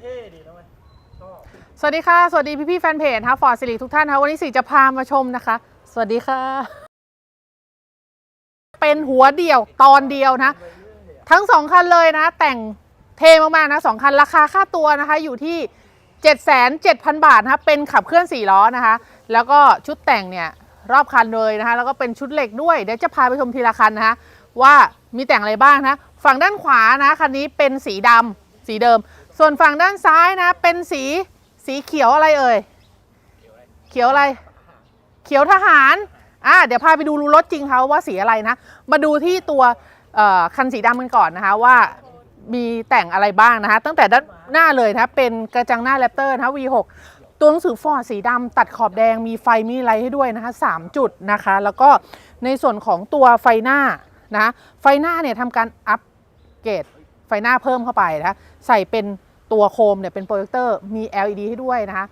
เท่ดีนะเว้ยชอบสวัสดีค่ะ สวัสดีพี่พี่ๆแฟนเพจนะฟอร์ดสิริทุกท่านนะคะวันนี้สิจะพามาชมนะคะ สวัสดีค่ะ เป็นหัวเดี่ยวตอนเดียวนะ ทั้งสองคันเลยนะ แต่งเทมากๆนะสองคันราคาค่าตัวนะคะ อยู่ที่ 7,700 บาทนะคะเป็นขับเคลื่อน 4 ล้อนะคะ แล้วก็ชุดแต่งเนี่ย รอบคันเลยนะคะ แล้วก็เป็นชุดเหล็กด้วย เดี๋ยวจะพาไปชมทีละคันนะคะ ว่ามีแต่งอะไรบ้างนะ ฝั่งด้านขวานะคันนี้เป็นสีดำสีเดิม ส่วนฝั่งด้านซ้ายนะ เป็นสีสีเขียวอะไรเอ่ย เขียวอะไร เขียวทหารอะเดี๋ยวพาไปดูรูรถจริงเขาว่าสีอะไรนะ มาดูที่ตัวคันสีดำกันก่อนนะคะว่ามีแต่งอะไรบ้างนะคะ ตั้งแต่ด้านหน้าเลยนะเป็นกระจังหน้าแรปเตอร์นะคะ V6 ตัวหนังสือฟอร์ดสีดำตัดขอบแดงมีไฟมีอะไรให้ด้วยนะคะสามจุดนะคะ แล้วก็ในส่วนของตัวไฟหน้านะไฟหน้าเนี่ยทำการอัปเกรดไฟหน้าเพิ่มเข้าไปนะใส่เป็น ตัวโคมเนี่ยเป็นโปรเจคเตอร์มี LED ให้ด้วยนะคะ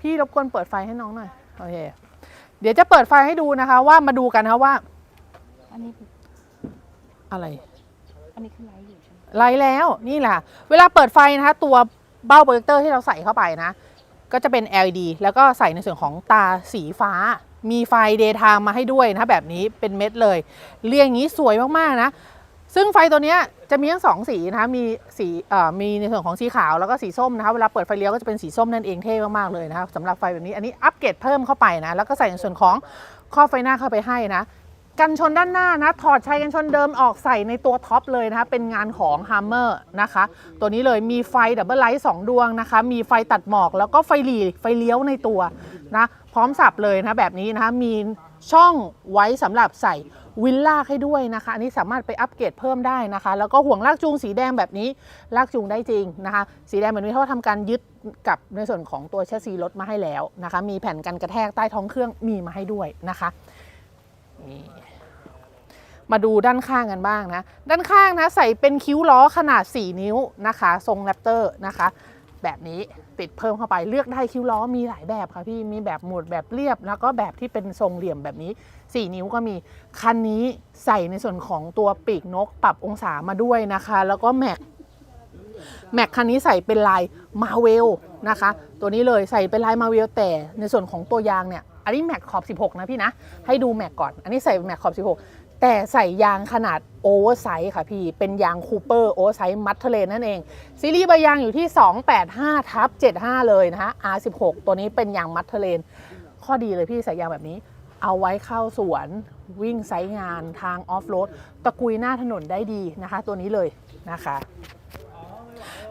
พี่รบกวนเปิดไฟให้น้องหน่อยโอเคเดี๋ยวจะเปิดไฟให้ดูนะคะ ว่ามาดูกันนะคะว่า อันนี้อะไร อันนี้คือไลฟ์อยู่ใช่ไหมไลท์แล้วนี่แหละ เวลาเปิดไฟนะคะ ตัวเบ้าโปรเจคเตอร์ที่เราใส่เข้าไปนะ ก็จะเป็น LED แล้วก็ใส่ในส่วนของตาสีฟ้า มีไฟ daytime มาให้ด้วยนะแบบนี้เป็นเม็ดเลย เรียงอย่างนี้สวยมากๆนะ ซึ่งไฟตัวนี้จะมีทั้งสองสีนะคะมีสีมีในส่วนของสีขาวแล้วก็สีส้มนะคะเวลาเปิดไฟเลี้ยวก็จะเป็นสีส้มนั่นเองเท่มากๆเลยนะคะสำหรับไฟแบบนี้อันนี้อัปเกรดเพิ่มเข้าไปนะแล้วก็ใส่ในส่วนของข้อไฟหน้าเข้าไปให้นะกันชนด้านหน้านะ ถอดใช้กันชนเดิมออกใส่ในตัวท็อปเลยนะคะ เป็นงานของ Hammer นะคะ ตัวนี้เลยมีไฟดับเบิลไลท์สองดวงนะคะ มีไฟตัดหมอกแล้วก็ไฟหลีไฟเลี้ยวในตัวนะ พร้อมสับเลยนะ แบบนี้นะคะมี ช่องไว้สำหรับใส่วินลากให้ด้วยนะคะ อันนี้สามารถไปอัปเกรดเพิ่มได้นะคะ แล้วก็ห่วงลากจูงสีแดงแบบนี้ลากจูงได้จริงนะคะ สีแดงแบบนี้เขาทำการยึดกับในส่วนของตัวแชสซีรถมาให้แล้วนะคะ มีแผ่นกันกระแทกใต้ท้องเครื่องมีมาให้ด้วยนะคะนี่มาดูด้านข้างกันบ้างนะ ด้านข้างนะใส่เป็นคิ้วล้อขนาด 4 นิ้วนะคะ ทรงแรปเตอร์นะคะ แบบนี้ติดเพิ่มเข้าไปเลือกได้คิ้วล้อมีหลายแบบค่ะพี่มีแบบหมุดแบบเรียบ แล้วก็แบบที่เป็นทรงเหลี่ยมแบบนี้ 4 นิ้วก็มีคันนี้ใส่ในส่วนของตัวปีกนกปรับองศามาด้วยนะคะ แล้วก็แม็กแม็กคันนี้ใส่เป็นลายมาเวลนะคะ ตัวนี้เลยใส่เป็นลายมาเวลแต่ในส่วนของตัวยางเนี่ยอันนี้แม็กขอบ 16 นะพี่นะ ให้ดูแม็กก่อน อันนี้ใส่แม็กขอบ 16 แต่ใส่ยางขนาดโอเวอร์ไซส์ค่ะพี่ เป็นยางคูเปอร์โอเวอร์ไซส์มัตเทเลนนั่นเอง ซีรีส์ใบยางอยู่ที่ 285ทับ75 เลยนะคะ R16 ตัวนี้เป็นยางมัตเทเลน ข้อดีเลยพี่ใส่ยางแบบนี้ เอาไว้เข้าสวนวิ่งไซต์งานทางออฟโรดตะกุยหน้าถนนได้ดีนะคะ ตัวนี้เลยนะคะ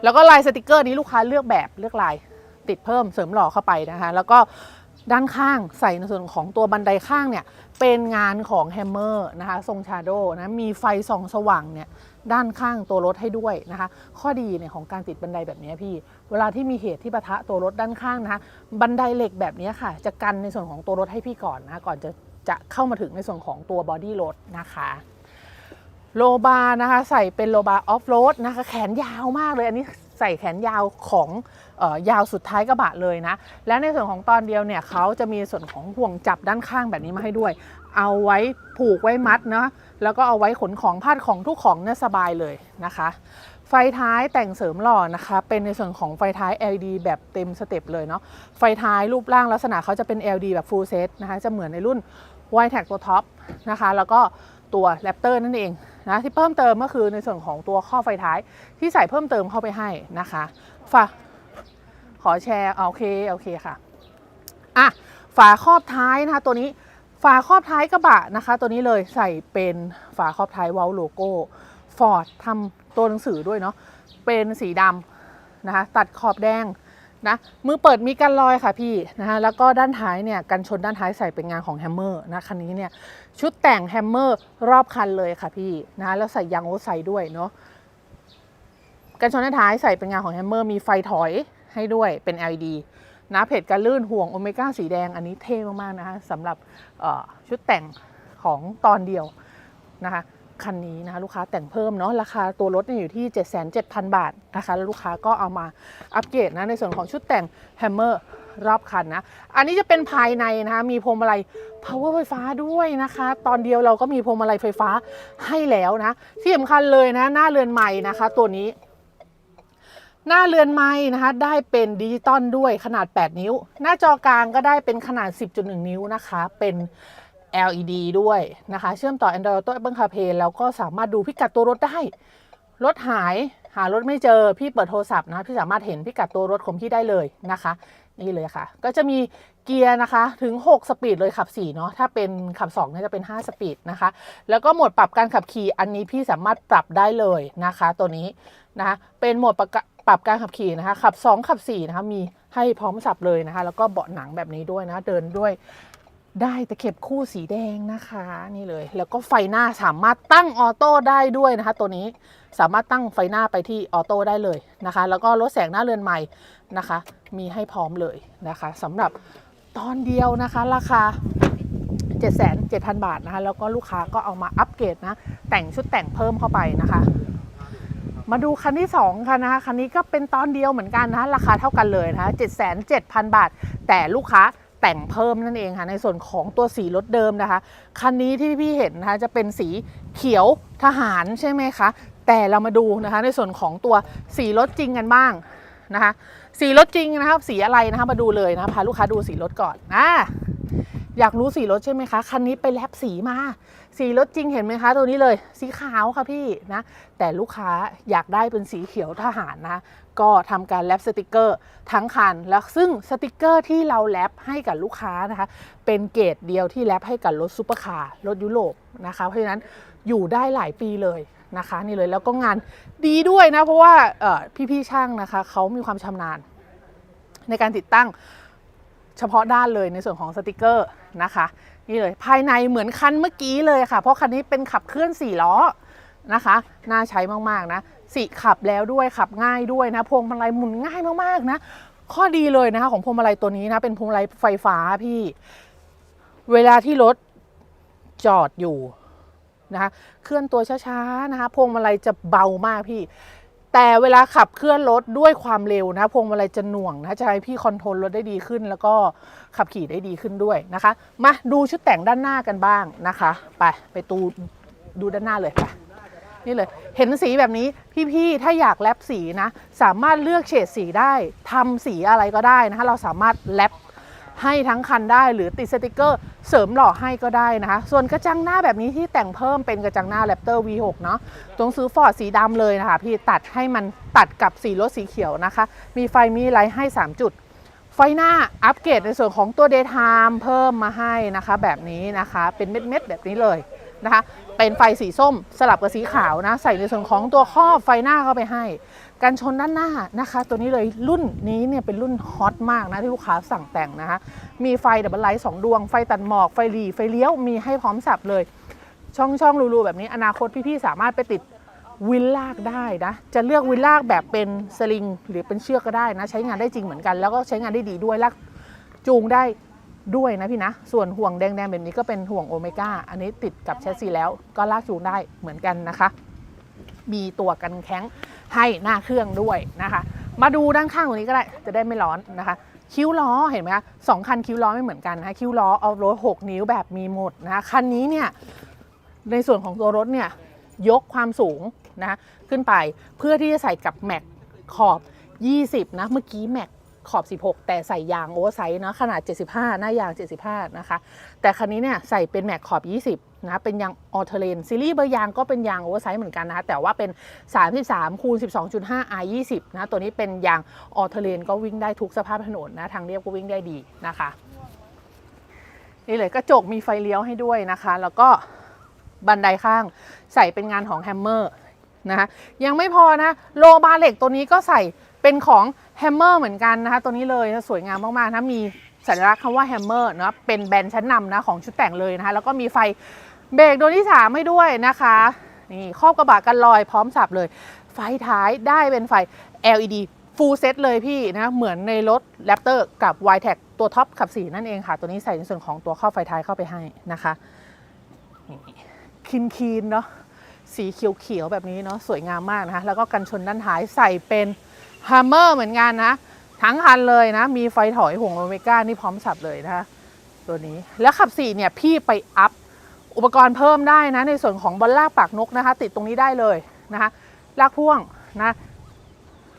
แล้วก็ลายสติกเกอร์นี้ลูกค้าเลือกแบบเลือกลายติดเพิ่มเสริมหล่อเข้าไปนะคะ แล้วก็ด้านข้างใส่ในส่วนของตัวบันไดข้างเนี่ย เป็นงานของแฮมเมอร์นะคะทรงชาโดนะมีไฟส่องสว่างเนี่ยด้านข้างตัวรถให้ด้วยนะคะ ข้อดีเนี่ยของการติดบันไดแบบนี้พี่ เวลาที่มีเหตุที่ปะทะตัวรถด้านข้างนะคะบันไดเหล็กแบบนี้ค่ะ จะกันในส่วนของตัวรถให้พี่ก่อนนะก่อนจะจะเข้ามาถึงในส่วนของตัวบอดี้รถนะคะโลบาร์นะคะใส่เป็นโลบาร์ออฟโรดนะคะแขนยาวมากเลยอันนี้ ใส่แขนยาวของออยาวสุดท้ายกระบะเลยนะ และในส่วนของตอนเดียวเนี่ยเขาจะมีส่วนของห่วงจับด้านข้างแบบนี้มาให้ด้วย เอาไว้ผูกไว้มัดเนาะแล้วก็เอาไว้ขนของพาดของทุกของเนี่ยสบายเลยนะคะ ไฟท้ายแต่งเสริมหล่อนะคะ เป็นในส่วนของไฟท้าย LED แบบเต็มสเต็ปเลยเนาะไฟท้ายรูปร่างลักษณะเขาจะเป็น LED แบบ full set นะคะจะเหมือนในรุ่น y t e c ตัวท็อปนะคะ แล้วก็ตัวแรปเตอร์นั่นเอง นะที่เพิ่มเติมก็คือในส่วนของตัวข้อไฟท้ายที่ใส่เพิ่มเติมเข้าไปให้นะคะฝาขอแชร์โอเคโอเคค่ะอะฝาครอบท้ายนะคะตัวนี้ฝาครอบท้ายกระบะนะคะ ตัวนี้เลยใส่เป็นฝาครอบท้ายวอลโลโก้ฟอร์ดทำตัวหนังสือด้วยเนาะเป็นสีดำนะคะตัดขอบแดง นะมือเปิดมีกันรอยค่ะพี่นะคะแล้วก็ด้านท้ายเนี่ยกันชนด้านท้ายใส่เป็นงานของแฮมเมอร์นะคันนี้เนี่ยชุดแต่งแฮมเมอร์รอบคันเลยค่ะพี่นะแล้วใส่ยางโอไซด์ด้วยเนาะกันชนด้านท้ายใส่เป็นงานของแฮมเมอร์มีไฟถอยให้ด้วยเป็น LED นะเพจกันลื่นห่วงโอเมก้าสีแดงอันนี้เท่มากๆนะคะสำหรับชุดแต่งของตอนเดียวนะคะ คันนี้นะคะลูกค้าแต่งเพิ่มเนาะราคาตัวรถเนี่ยอยู่ที่ 77,000 บาทนะคะแล้วลูกค้าก็เอามาอัปเกรดนะในส่วนของชุดแต่งแฮมเมอร์รอบคันนะ อันนี้จะเป็นภายในนะคะมีพวงมาลัย power ไฟฟ้าด้วยนะคะ ตอนเดียวเราก็มีพวงมาลัยไฟฟ้าให้แล้วนะที่สำคัญเลยนะหน้าเรือนใหม่นะคะ ตัวนี้หน้าเรือนไม้นะคะได้เป็นดิจิตอลด้วยขนาด 8 นิ้ว หน้าจอกลางก็ได้เป็นขนาด 10.1 นิ้วนะคะ เป็น LED ด้วยนะคะ เชื่อมต่อ Android Auto Apple CarPlay แล้วก็สามารถดูพิกัดตัวรถได้ รถหายหารถไม่เจอ พี่เปิดโทรศัพท์นะ พี่สามารถเห็นพิกัดตัวรถของพี่ได้เลยนะคะ นี่เลยค่ะ ก็จะมีเกียร์นะคะถึง 6 สปีดเลยขับ 4 เนาะถ้าเป็นขับ2เนี่ยจะเป็น 5 สปีดนะคะ แล้วก็โหมดปรับการขับขี่อันนี้พี่สามารถปรับได้เลยนะคะ ตัวนี้นะคะเป็นโหมดปรับกะปรับการขับขี่นะคะขับ 2 ขับ4นะคะมีให้พร้อมสับเลยนะคะ แล้วก็เบาะหนังแบบนี้ด้วยนะ เดินด้วย ได้ตะเข็บคู่สีแดงนะคะนี่เลย แล้วก็ไฟหน้าสามารถตั้งออโต้ได้ด้วยนะคะ ตัวนี้สามารถตั้งไฟหน้าไปที่ออโต้ได้เลยนะคะ แล้วก็ลดแสงหน้าเรือนใหม่นะคะ มีให้พร้อมเลยนะคะสำหรับตอนเดียวนะคะ ราคา 7,700บาทนะคะ แล้วก็ลูกค้าก็เอามาอัปเกรดนะ แต่งชุดแต่งเพิ่มเข้าไปนะคะ มาดูคันที่2ค่ะนะคะคันนี้ก็เป็นตอนเดียวเหมือนกันนะคะราคาเท่ากันเลยนะคะ7,700บาท แต่ลูกค้า แต่งเพิ่มนั่นเองค่ะในส่วนของตัวสีรถเดิมนะคะ คันนี้ที่พี่เห็นนะคะจะเป็นสีเขียวทหารใช่ไหมคะ แต่เรามาดูนะคะในส่วนของตัวสีรถจริงกันบ้างนะคะสีรถจริงนะครับสีอะไรนะคะมาดูเลยนะพาลูกค้าดูสีรถก่อนอ่าอยากรู้สีรถใช่ไหมคะ คันนี้ไปแลบสีมา สีรถจริงเห็นไหมคะ ตัวนี้เลยสีขาวค่ะพี่นะ แต่ลูกค้าอยากได้เป็นสีเขียวทหารนะ ก็ทำการแลบสติกเกอร์ทั้งคัน แล้วซึ่งสติกเกอร์ที่เราแลบให้กับลูกค้านะคะ เป็นเกรดเดียวที่แลบให้กับรถซูเปอร์คาร์รถยุโรปนะคะ เพราะฉะนั้นอยู่ได้หลายปีเลยนะคะนี่เลยแล้วก็งานดีด้วยนะ เพราะว่าเอ่พี่ๆช่างนะคะเขามีความชำนาญ ในการติดตั้งเฉพาะด้านเลยในส่วนของสติกเกอร์นะคะ นี่เลยภายในเหมือนคันเมื่อกี้เลยค่ะ เพราะคันนี้เป็นขับเคลื่อน4ล้อนะคะน่าใช้มากๆนะสีขับแล้วด้วยขับง่ายด้วยนะพวงมาลัยหมุนง่ายมากๆนะ ข้อดีเลยนะคะของพวงมาลัยตัวนี้นะ เป็นพวงมาลัยไฟฟ้าพี่ เวลาที่รถจอดอยู่นะคะเคลื่อนตัวช้าๆนะคะพวงมาลัยจะเบามากพี่ แต่เวลาขับเคลื่อนรถด้วยความเร็วนะพวงมาลัยจะหน่วงนะจะให้พี่คอนโทรลรถได้ดีขึ้น แล้วก็ขับขี่ได้ดีขึ้นด้วยนะคะ มาดูชุดแต่งด้านหน้ากันบ้างนะคะ ไปไปดูดูด้านหน้าเลยไปนี่เลยเห็นสีแบบนี้พี่ๆถ้าอยากแลบสีนะ สามารถเลือกเฉดสีได้ทำสีอะไรก็ได้นะคะ เราสามารถแลบ ให้ทั้งคันได้หรือติดสติกเกอร์เสริมหล่อให้ก็ได้นะคะ ส่วนกระจังหน้าแบบนี้ที่แต่งเพิ่มเป็นกระจังหน้า Raptor V6 เนาะต้องซื้อฟอร์ดสีดำเลยนะคะ พี่ตัดให้มันตัดกับสีรถสีเขียวนะคะ มีไฟมีไลท์ให้ 3 จุด ไฟหน้าอัปเกรดในส่วนของตัว Daytime เพิ่มมาให้นะคะ แบบนี้นะคะเป็นเม็ดๆแบบนี้เลยนะคะเป็นไฟสีส้มสลับกับสีขาวนะ ใส่ในส่วนของตัวครอบไฟหน้าเข้าไปให้ กันชนด้านหน้านะคะ ตัวนี้เลยรุ่นนี้เนี่ยเป็นรุ่นฮอตมากนะที่ลูกค้าสั่งแต่งนะคะ มีไฟดับเบิลไลท์สองดวง ไฟตัดหมอก ไฟหลีไฟเลี้ยว มีให้พร้อมสับเลย ช่องช่องรูๆแบบนี้อนาคตพี่ๆสามารถไปติดวินลากได้นะ จะเลือกวินลากแบบเป็นสลิง หรือเป็นเชือกก็ได้นะ ใช้งานได้จริงเหมือนกัน แล้วก็ใช้งานได้ดีด้วยลากจูงได้ด้วยนะพี่นะ ส่วนห่วงแดงๆแบบนี้ก็เป็นห่วงโอเมก้า อันนี้ติดกับแชสซีแล้วก็ลากจูงได้เหมือนกันนะคะ มีตัวกันแข้ง ให้หน้าเครื่องด้วยนะคะ มาดูด้านข้างตรงนี้ก็ได้จะได้ไม่ร้อนนะคะ คิ้วล้อเห็นไหมคะสองคันคิ้วล้อไม่เหมือนกันนะคะคิ้วล้อเอารถ6นิ้วแบบมีหมดนะคะคันนี้เนี่ยในส่วนของตัวรถเนี่ยยกความสูงนะคะขึ้นไปเพื่อที่จะใส่กับแม็กขอบ 20 นะ เมื่อกี้แม็ก ขอบ 16 แต่ใส่ยางโอเวอร์ไซส์นะขนาด 75 หน้ายาง 75 นะคะ แต่คันนี้เนี่ยใส่เป็นแม็กขอบ 20 นะเป็นยางออเทเลนซีรีส์เบอร์ยางก็เป็นยางโอเวอร์ไซส์เหมือนกันนะคะแต่ว่าเป็น 33คูณ12.5 R 20นะตัวนี้เป็นยางออเทเลนก็วิ่งได้ทุกสภาพถนนนะทางเรียบก็วิ่งได้ดีนะคะ นี่เลยกระจกมีไฟเลี้ยวให้ด้วยนะคะ แล้วก็บันไดข้างใส่เป็นงานของแฮมเมอร์นะคะยังไม่พอนะโลบาเหล็กตัวนี้ก็ใส่เป็นของ แฮมเมอร์เหมือนกันนะคะ ตัวนี้เลยสวยงามมากๆนะมีสัญลักษณ์คำว่าแฮมเมอร์นะเป็นแบรนด์ชั้นนำนะของชุดแต่งเลยนะคะ แล้วก็มีไฟเบรกดวงที่ 3 ให้ด้วยนะคะนี่ครอบกระบะกันลอยพร้อมสับเลย ไฟท้ายได้เป็นไฟ LED full set เลยพี่นะเหมือนในรถ Raptor กับ y t e c ตัวท็อปขับ4นั่นเองค่ะ ตัวนี้ใส่ในส่วนของตัวข้อไฟท้ายเข้าไปให้นะคะคินคีนเนาะสีเขียวๆแบบนี้เนาะสวยงามมากนะคะแล้วก็กันชนด้านท้ายใส่เป็น ฮัมเมอร์เหมือนกันนะ ทั้งคันเลยนะ มีไฟถอยห่วงโอเมก้านี่พร้อมสับเลยนะคะตัวนี้แล้วขับ4เนี่ยพี่ไปอัพอุปกรณ์เพิ่มได้นะในส่วนของบอลลากปากนกนะคะ ติดตรงนี้ได้เลยนะคะลากพ่วงนะ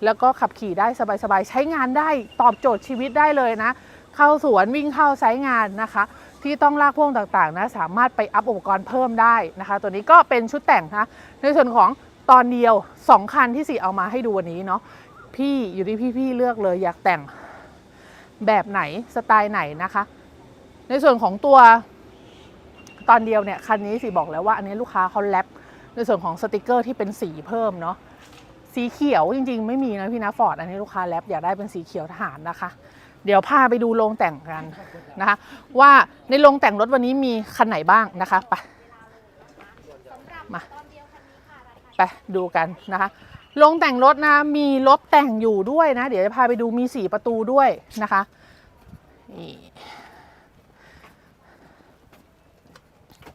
แล้วก็ขับขี่ได้สบายๆ ใช้งานได้ตอบโจทย์ชีวิตได้เลยนะ เข้าสวนวิ่งเข้าไซต์งานนะคะ ที่ต้องลากพ่วงต่างๆนะสามารถไปอัพอุปกรณ์เพิ่มได้นะคะ ตัวนี้ก็เป็นชุดแต่งนะในส่วนของตอนเดียว 2 คันที่สีเอามาให้ดูวันนี้เนาะ พี่อยู่ที่พี่ๆเลือกเลยอยากแต่งแบบไหนสไตล์ไหนนะคะ ในส่วนของตัวตอนเดียวเนี่ยคันนี้สิบอกแล้วว่าอันนี้ลูกค้าเขาแรปในส่วนของสติกเกอร์ที่เป็นสีเพิ่มเนาะสีเขียวจริง ๆ ไม่มีนะพี่นะฟอร์ดอันนี้ลูกค้าแรปอยากได้เป็นสีเขียวทหารนะคะ เดี๋ยวพาไปดูโรงแต่งกันนะคะ ว่าในโรงแต่งรถวันนี้มีคันไหนบ้างนะคะไปมาไปดูกันนะคะ โรงแต่งรถนะมีรถแต่งอยู่ด้วยนะ เดี๋ยวจะพาไปดูมีสี่ประตูด้วยนะคะนี่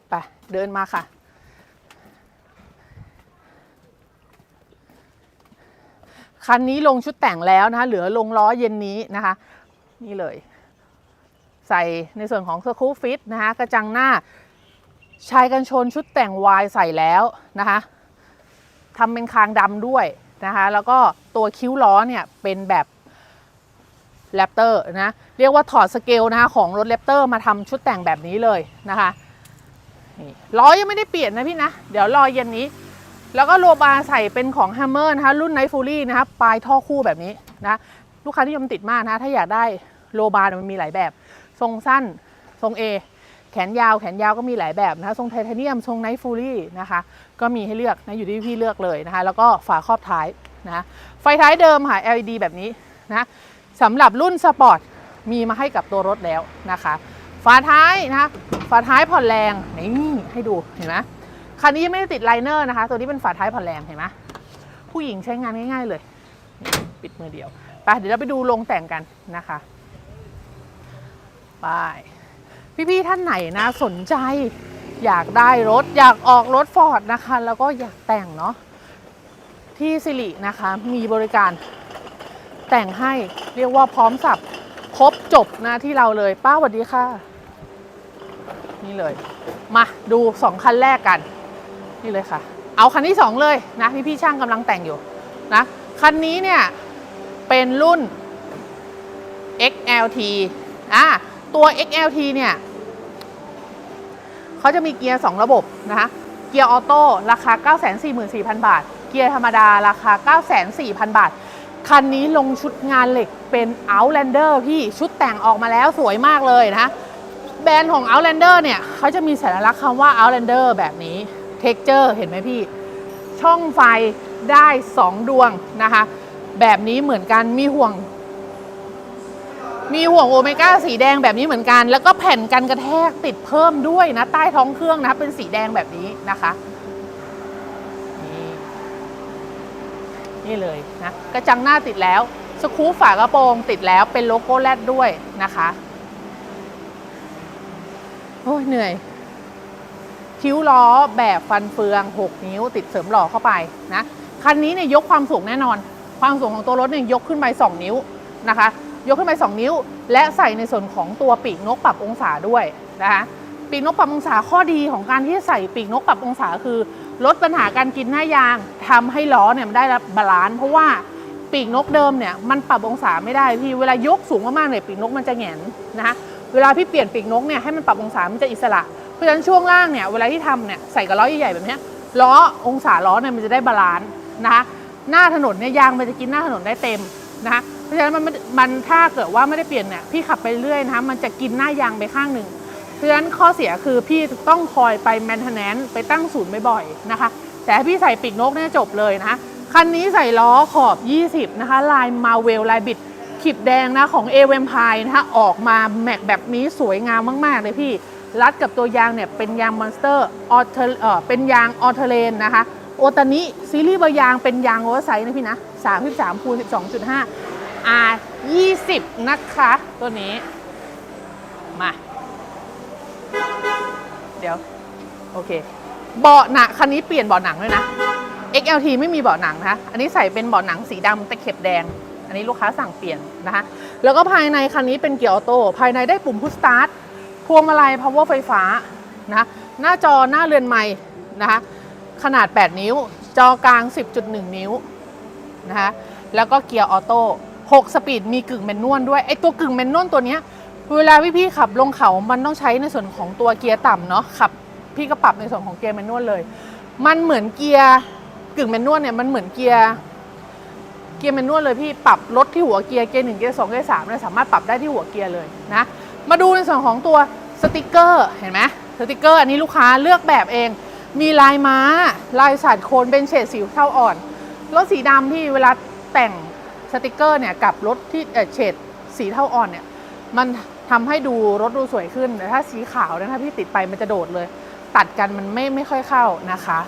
ไปเดินมาค่ะ คันนี้ลงชุดแต่งแล้วนะคะ เหลือลงล้อเย็นนี้นะคะ นี่เลย ใส่ในส่วนของสครูฟิตนะคะ กระจังหน้าชายกันชนชุดแต่งวายใส่แล้วนะคะ ทำเป็นคางดำด้วยนะคะแล้วก็ตัวคิ้วล้อเนี่ยเป็นแบบแรปเตอร์นะเรียกว่าถอดสเกลนะคะของรถแรปเตอร์มาทำชุดแต่งแบบนี้เลยนะคะนี่ล้อยังไม่ได้เปลี่ยนนะพี่นะ เดี๋ยวรอเย็นนี้ แล้วก็โลบาร์ใส่เป็นของ Hammer นะคะรุ่น Night Fury นะคะปลายท่อคู่แบบนี้นะลูกค้าที่ยมติดมากนะถ้าอยากได้โลบาร์มันมีหลายแบบ ทรงสั้น ทรง A แขนยาวแขนยาวก็มีหลายแบบนะคะทรงไทเทเนียมทรง Night Fury นะคะก็มีให้เลือกนะอยู่ที่พี่เลือกเลยนะคะ แล้วก็ฝาครอบท้ายนะไฟท้ายเดิมค่ะ LED แบบนี้นะสำหรับรุ่นสปอร์ตมีมาให้กับตัวรถแล้วนะคะ ฝาท้ายนะคะฝาท้ายผ่อนแรงนี่ให้ดูเห็นไหมคันนี้ยังไม่ได้ติดไลเนอร์นะคะ ตัวนี้เป็นฝาท้ายผ่อนแรงเห็นไหมผู้หญิงใช้งานง่าย ๆเลย ปิดมือเดียวไปเดี๋ยวเราไปดูโรงแต่งกันนะคะ ไป พี่ๆท่านไหนนะสนใจ อยากได้รถอยากออกรถฟอร์ดนะคะ แล้วก็อยากแต่งเนาะที่สิรินะคะมีบริการแต่งให้เรียกว่าพร้อมสับครบจบนะที่เราเลย ป้าสวัสดีค่ะ นี่เลย มาดูสองคันแรกกัน นี่เลยค่ะ เอาคันที่สองเลยนะพี่พี่ช่างกำลังแต่งอยู่นะคันนี้เนี่ยเป็นรุ่น XLT อะตัว XLT เนี่ย เขาจะมีเกียร์ 2 ระบบนะคะ เกียร์ออโต้ราคา 944,000 บาท เกียร์ธรรมดาราคา 904,000 บาท คันนี้ลงชุดงานเหล็กเป็น Outlander พี่ชุดแต่งออกมาแล้วสวยมากเลยนะคะแบรนด์ของ Outlander เนี่ยเขาจะมีสัญลักษณ์คำว่า Outlander แบบนี้ Texture เห็นไหมพี่ ช่องไฟได้ 2 ดวงนะคะ แบบนี้เหมือนกันมีห่วง มีห่วงโอเมก้าสีแดงแบบนี้เหมือนกัน แล้วก็แผ่นกันกระแทกติดเพิ่มด้วยนะ ใต้ท้องเครื่องนะเป็นสีแดงแบบนี้นะคะนี่เลยนะกระจังหน้าติดแล้วสกรูฝากระโปรงติดแล้วเป็นโลโก้แรดด้วยนะคะโอ้ยเหนื่อย คิ้วล้อแบบฟันเฟือง 6 นิ้วติดเสริมหล่อเข้าไปนะคันนี้เนี่ยยกความสูงแน่นอน ความสูงของตัวรถเนี่ยยกขึ้นไป 2 นิ้วนะคะ ยกขึ้นไป 2 นิ้ว และใส่ในส่วนของตัวปีกนกปรับองศาด้วยนะคะปีกนกปรับองศาข้อดีของการที่ใส่ปีกนกปรับองศาคือ ลดปัญหาการกินหน้ายางทำให้ล้อเนี่ยมันได้รับบาลานซ์เพราะว่าปีกนกเดิมเนี่ยมันปรับองศาไม่ได้พี่เวลายกสูงมากๆเนี่ยปีกนกมันจะแหงนนะคะเวลาพี่เปลี่ยนปีกนกเนี่ยให้มันปรับองศามันจะอิสระเพราะฉะนั้นช่วงล่างเนี่ยเวลาที่ทำเนี่ยใส่กับล้อใหญ่ๆแบบนี้ล้อองศาล้อเนี่ยมันจะได้บาลานซ์นะคะหน้าถนนเนี่ยยางมันจะกินหน้าถนนได้เต็ม นะคะเพราะฉะนั้นมันมันถ้าเกิดว่าไม่ได้เปลี่ยนเนี่ยพี่ขับไปเรื่อยนะคะมันจะกินหน้ายางไปข้างหนึ่งเพราะฉะนั้นข้อเสียคือพี่ต้องคอยไปแมนเทนแนนไปตั้งศูนย์บ่อยๆนะคะ แต่พี่ใส่ปีกนกเนี่ยจบเลยนะคะคันนี้ใส่ล้อขอบ 20 นะคะ ลายมาเวลลายบิดขีบแดงนะของ a อเวมพายนะคะออกมาแม็กแบบนี้สวยงามมาก ๆ เลยพี่ รัดกับตัวยางเนี่ยเป็นยางมอนสเตอร์ออเทเออเป็นยางออเทเลนนะคะ โอตานิซีรีส์เบอร์ยางเป็นยางโอเวอร์ไซส์นะพี่นะ 33คูณ12.5 R 20 นะคะ ตัวนี้ มา เดี๋ยว โอเค เบาะหนังคันนี้เปลี่ยนเบาะหนังด้วยนะ XLT ไม่มีเบาะหนังนะคะ อันนี้ใส่เป็นเบาะหนังสีดำตะเข็บแดง อันนี้ลูกค้าสั่งเปลี่ยนนะคะ แล้วก็ภายในคันนี้เป็นเกียร์ออโต้ ภายในได้ปุ่มพุชสตาร์ท พวงมาลัย power ไฟฟ้านะคะหน้าจอหน้าเรือนไม้นะคะ ขนาด 8 นิ้ว จอกลาง 10.1 นิ้วนะคะแล้วก็เกียร์ออโต้6สปีดมีกึ่งแมนนวลด้วยไอตัวกึ่งแมนนวลตัวเนี้ยเวลาพี่ๆขับลงเขามันต้องใช้ในส่วนของตัวเกียร์ต่ำเนาะขับพี่ก็ปรับในส่วนของเกียร์แมนนวลเลย มันเหมือนเกียร์กึ่งแมนนวลเนี่ยมันเหมือนเกียร์เกียร์แมนนวลเลยพี่ปรับลดที่หัวเกียร์เกียร์หนึ่งเกียร์สองเกียร์สามเนี่ยสามารถปรับได้ที่หัวเกียร์เลยนะมาดูในส่วนของตัวสติกเกอร์เห็นไหมสติกเกอร์อันนี้ลูกค้าเลือกแบบเอง มีลายม้า ลายสัตว์โคนเป็นเฉดสีเทาอ่อน รถสีดำที่เวลาแต่งสติกเกอร์เนี่ยกับรถที่เฉดสีเทาอ่อนเนี่ยมันทำให้ดูรถดูสวยขึ้นแต่ถ้าสีขาวนะถ้าพี่ติดไปมันจะโดดเลย ตัดกันมันไม่ไม่ค่อยเข้านะคะ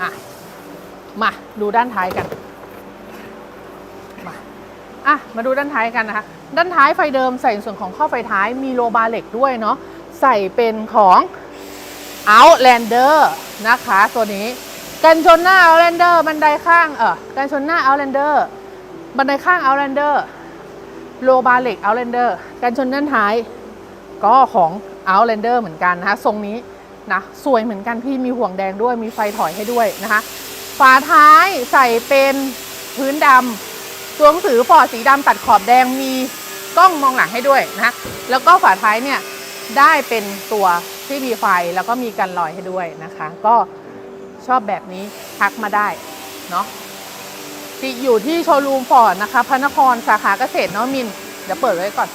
อะมาดูด้านท้ายกันมาอะมาดูด้านท้ายกันนะคะด้านท้ายไฟเดิมใส่ส่วนของข้อไฟท้ายมีโลบาร์เหล็กด้วยเนาะใส่เป็นของ Outlander นะคะ ตัวนี้กันชนหน้า Outlander บันไดข้างเออกันชนหน้า Outlander บันไดข้าง Outlander โลบาร์เล็ก Outlander กันชนด้านท้าย ก็ของ Outlander เหมือนกันนะคะทรงนี้นะสวยเหมือนกันพี่มีห่วงแดงด้วยมีไฟถอยให้ด้วยนะคะ ฝาท้ายใส่เป็นพื้นดำตัวหนังสือฟอร์ดสีดำตัดขอบแดงมีกล้องมองหลังให้ด้วยนะแล้วก็ฝาท้ายเนี่ยได้เป็นตัว ที่มีไฟแล้วก็มีกันลอยให้ด้วยนะคะ ก็ชอบแบบนี้ทักมาได้เนาะที่อยู่ที่โชว์รูมฟอร์ดนะคะพระนครสาขาเกษตรนวมินเดี๋ยวเปิดไว้ก่อน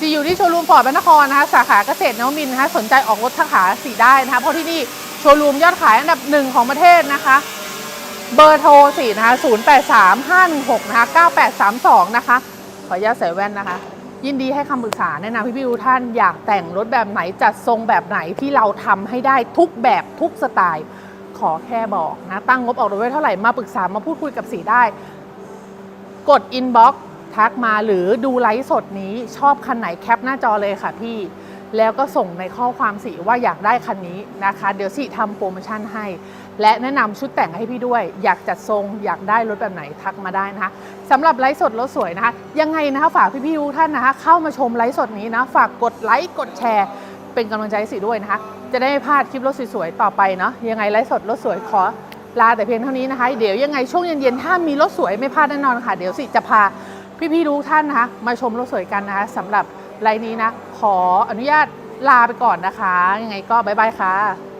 จะอยู่ที่โชว์รูมฟอร์ดพระนครนะคะสาขาเกษตรนวมินนะคะสนใจออกรถสาขาสีได้นะคะเพราะที่นี่โชว์รูมยอดขายอันดับหนึ่งของประเทศนะคะเบอร์โทรสี่นะคะ0 8 3 5 1 6นะคะ9832นะคะขออนุญาตใส่แว่นนะคะ ยินดีให้คำปรึกษาแนะนำพี่ๆทุกท่านอยากแต่งรถแบบไหนจัดทรงแบบไหนที่เราทำให้ได้ทุกแบบทุกสไตล์ ขอแค่บอกนะ ตั้งงบออกรถไว้เท่าไหร่มาปรึกษามาพูดคุยกับสีได้ กดอินบ็อกซ์ทักมาหรือดูไลฟ์สดนี้ชอบคันไหนแคปหน้าจอเลยค่ะพี่ แล้วก็ส่งในข้อความสีว่าอยากได้คันนี้นะคะ เดี๋ยวสิทำโปรโมชั่นให้ และแนะนำชุดแต่งให้พี่ด้วย อยากจัดทรงอยากได้รถแบบไหนทักมาได้นะคะสำหรับไลฟ์สดรถสวยนะคะ ยังไงนะคะฝากพี่ๆทุกท่านนะคะ เข้ามาชมไลฟ์สดนี้นะฝากกดไลค์กดแชร์ เป็นกำลังใจสิด้วยนะคะ จะได้ไม่พลาดคลิปรถสวยๆต่อไปเนาะยังไงไลฟ์สดรถสวยขอลาแต่เพียงเท่านี้นะคะ เดี๋ยวยังไงช่วงเย็นๆถ้ามีรถสวยไม่พลาดแน่นอนค่ะ เดี๋ยวสิจะพาพี่ๆทุกท่านนะคะ มาชมรถสวยกันนะคะสำหรับไลฟ์นี้นะขออนุญาตลาไปก่อนนะคะ ยังไงก็บ๊ายบายค่ะ